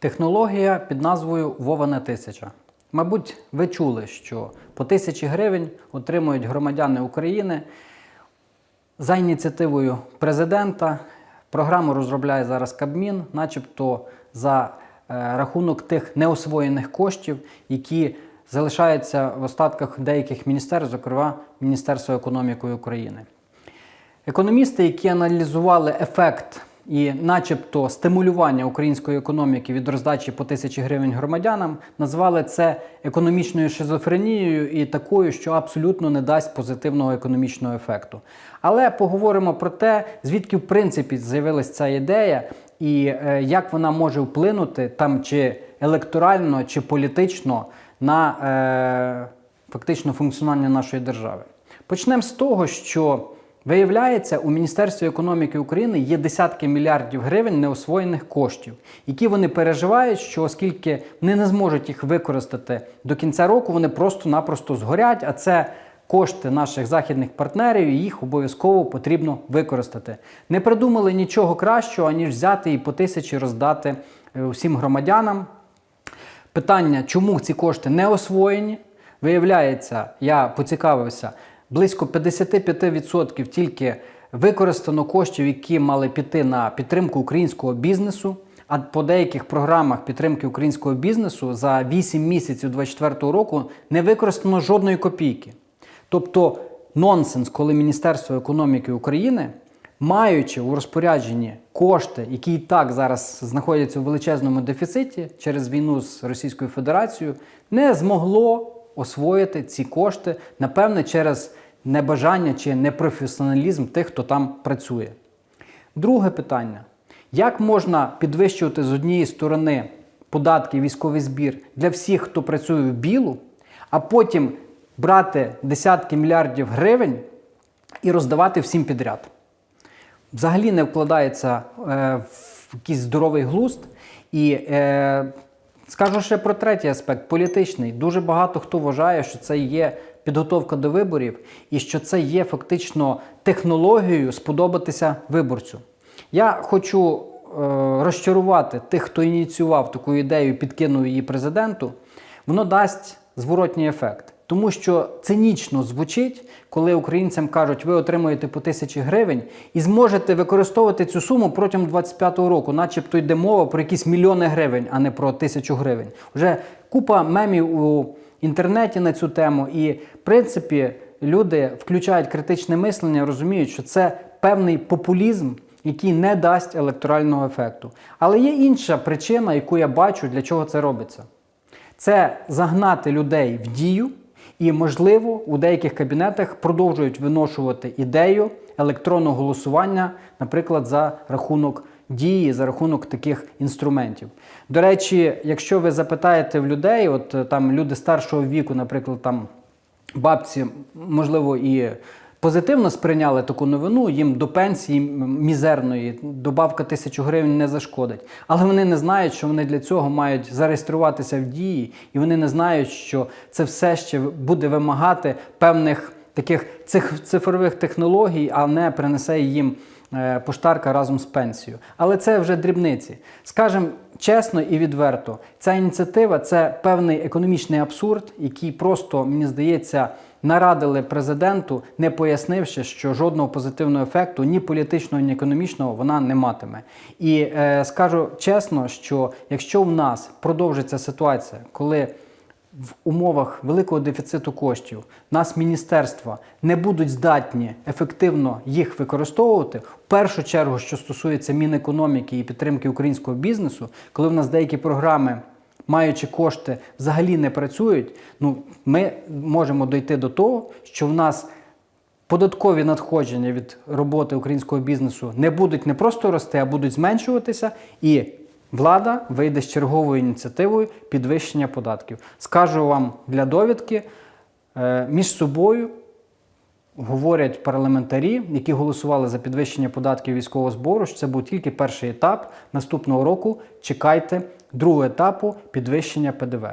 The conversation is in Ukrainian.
Технологія під назвою Вована тисяча. Мабуть, ви чули, що по тисячі гривень отримують громадяни України за ініціативою президента. Програму розробляє зараз Кабмін, начебто за е, рахунок тих неосвоєних коштів, які залишаються в остатках деяких міністерств, зокрема Міністерства економіки України. Економісти, які аналізували ефект і, начебто, стимулювання української економіки від роздачі по тисячі гривень громадянам, назвали це економічною шизофренією і такою, що абсолютно не дасть позитивного економічного ефекту. Але поговоримо про те, звідки в принципі з'явилася ця ідея, і е, як вона може вплинути там чи електорально, чи політично на е, фактично функціонування нашої держави. Почнемо з того, що Виявляється, у Міністерстві економіки України є десятки мільярдів гривень неосвоєних коштів, які вони переживають, що оскільки вони не зможуть їх використати до кінця року, вони просто-напросто згорять. А це кошти наших західних партнерів, і їх обов'язково потрібно використати. Не придумали нічого кращого, аніж взяти і по тисячі роздати е, усім громадянам. Питання, чому ці кошти не освоєні, виявляється, я поцікавився близько 55% тільки використано коштів, які мали піти на підтримку українського бізнесу. А по деяких програмах підтримки українського бізнесу за 8 місяців 2024 року не використано жодної копійки. Тобто нонсенс, коли Міністерство економіки України, маючи у розпорядженні кошти, які і так зараз знаходяться у величезному дефіциті через війну з Російською Федерацією, не змогло освоїти ці кошти, напевне, через небажання чи непрофесіоналізм тих, хто там працює. Друге питання: як можна підвищувати з однієї сторони податки військовий збір для всіх, хто працює в білу, а потім брати десятки мільярдів гривень і роздавати всім підряд? Взагалі не вкладається е, в якийсь здоровий глузд. І е, скажу ще про третій аспект політичний. Дуже багато хто вважає, що це є підготовка до виборів і що це є фактично технологією сподобатися виборцю. Я хочу е, розчарувати тих, хто ініціював таку ідею, підкинув її президенту. Воно дасть зворотній ефект. Тому що цинічно звучить, коли українцям кажуть, ви отримуєте по тисячі гривень і зможете використовувати цю суму протягом 25-го року, начебто йде мова про якісь мільйони гривень, а не про тисячу гривень. Вже купа мемів у інтернеті на цю тему, і в принципі люди включають критичне мислення, розуміють, що це певний популізм. Який не дасть електорального ефекту. Але є інша причина, яку я бачу, для чого це робиться. Це загнати людей в дію, і, можливо, у деяких кабінетах продовжують виношувати ідею електронного голосування, наприклад, за рахунок дії, за рахунок таких інструментів. До речі, якщо ви запитаєте в людей, от е, там люди старшого віку, наприклад, там бабці, можливо, і позитивно сприйняли таку новину, їм до пенсії мізерної добавка тисячу гривень не зашкодить. Але вони не знають, що вони для цього мають зареєструватися в дії, і вони не знають, що це все ще буде вимагати певних таких цифрових технологій, а не принесе їм. Е, Поштарка разом з пенсією. Але це вже дрібниці. Скажемо чесно і відверто, ця ініціатива це певний економічний абсурд, який просто, мені здається, нарадили президенту, не пояснивши, що жодного позитивного ефекту, ні політичного, ні економічного, вона не матиме. І е, скажу чесно, що якщо в нас продовжиться ситуація, коли в умовах великого дефіциту коштів нас міністерства не будуть здатні ефективно їх використовувати. В першу чергу, що стосується Мінекономіки і підтримки українського бізнесу, коли в нас деякі програми, маючи кошти, взагалі не працюють, ну ми можемо дойти до того, що в нас податкові надходження від роботи українського бізнесу не будуть не просто рости, а будуть зменшуватися, і влада вийде з черговою ініціативою підвищення податків. Скажу вам для довідки, е, між собою говорять парламентарі, які голосували за підвищення податків військового збору, що це був тільки перший етап. Наступного року чекайте другого етапу підвищення ПДВ.